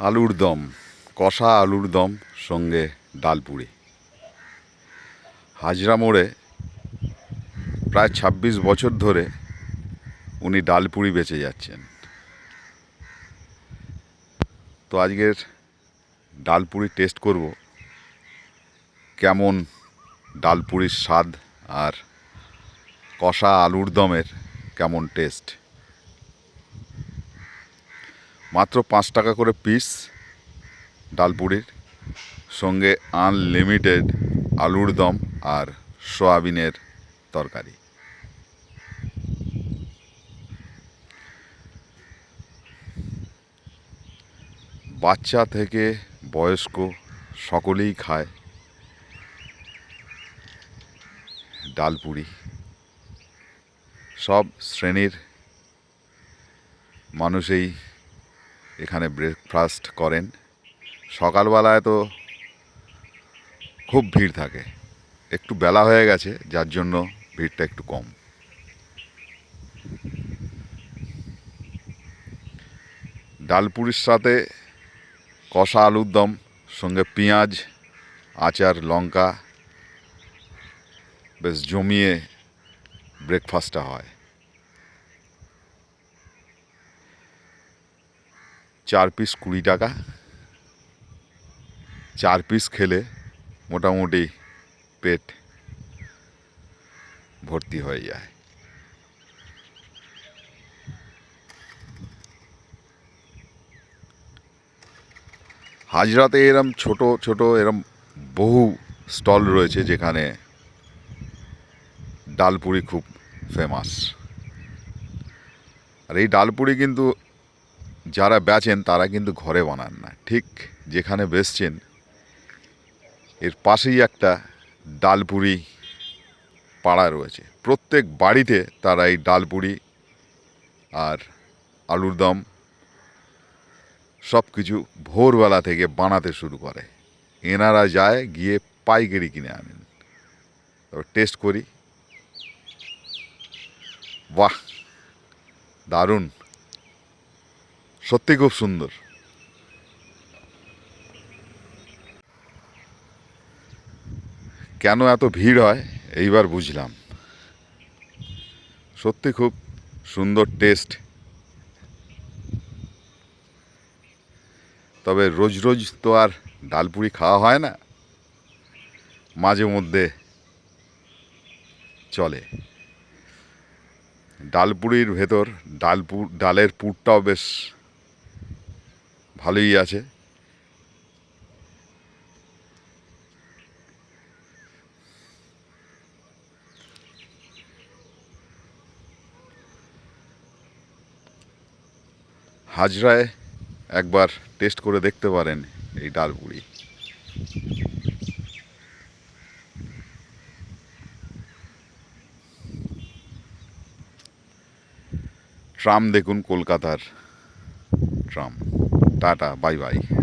আলুর দম, কষা আলুর দম সঙ্গে ডাল পুরি। হাজরা মোড়ে প্রায় ছাব্বিশ বছর ধরে উনি ডাল পুরি বেচে যাচ্ছেন। তো আজকের ডাল পুরি টেস্ট করব, কেমন ডাল পুরির স্বাদ আর কষা আলুর দমের কেমন টেস্ট। মাত্র পাঁচ টাকা করে পিস ডালপুরির, সঙ্গে আনলিমিটেড আলুর দম আর সয়াবিনের তরকারি। বাচ্চা থেকে বয়স্ক সকলেই খায় ডালপুরি। সব শ্রেণির মানুষই এখানে ব্রেকফাস্ট করেন। সকালবেলায় তো খুব ভিড় থাকে। একটু বেলা হয়ে গেছে, যার জন্য ভিড়টা একটু কম। ডালপুরির সাথে কষা আলুর দম, সঙ্গে পেঁয়াজ, আচার, লঙ্কা, বেশ জমিয়ে ব্রেকফাস্টটা হয়। চার পিস কুড়ি টাকা। চার পিস খেলে মোটামুটি পেট ভর্তি হয়ে যায়। হাজরাতে এরম ছোট ছোট এরম বহু স্টল রয়েছে যেখানে ডালপুরি খুব ফেমাস আর এই ডালপুরি কিন্তু যারা বেচেন, তারা কিন্তু ঘরে বানান না। ঠিক যেখানে বেচছেন, এর পাশেই একটা ডালপুরি পাড়া রয়েছে। প্রত্যেক বাড়িতে তারা এই ডালপুরি আর আলুর দম সব কিছু ভোরবেলা থেকে বানাতে শুরু করে। এনারা যায়, গিয়ে পাইকারি কিনে আনেন। তবে টেস্ট করি। বাহ! দারুণ। সত্যি খুব সুন্দর। কেন এত ভিড় হয়? এইবার বুঝলাম। সত্যি খুব সুন্দর টেস্ট তবে রোজ রোজ তো আর ডালপুরি খাওয়া হয় না। মাঝে মধ্যে চলে। ডালপুরির ভেতর ডালপুর ডালের পুরটাও বেশ ভালোই আছে। হাজরায় একবার টেস্ট করে দেখতে পারেন এই ডালপুরি। ট্রাম দেখুন কলকাতার ট্রাম। Tata bye bye.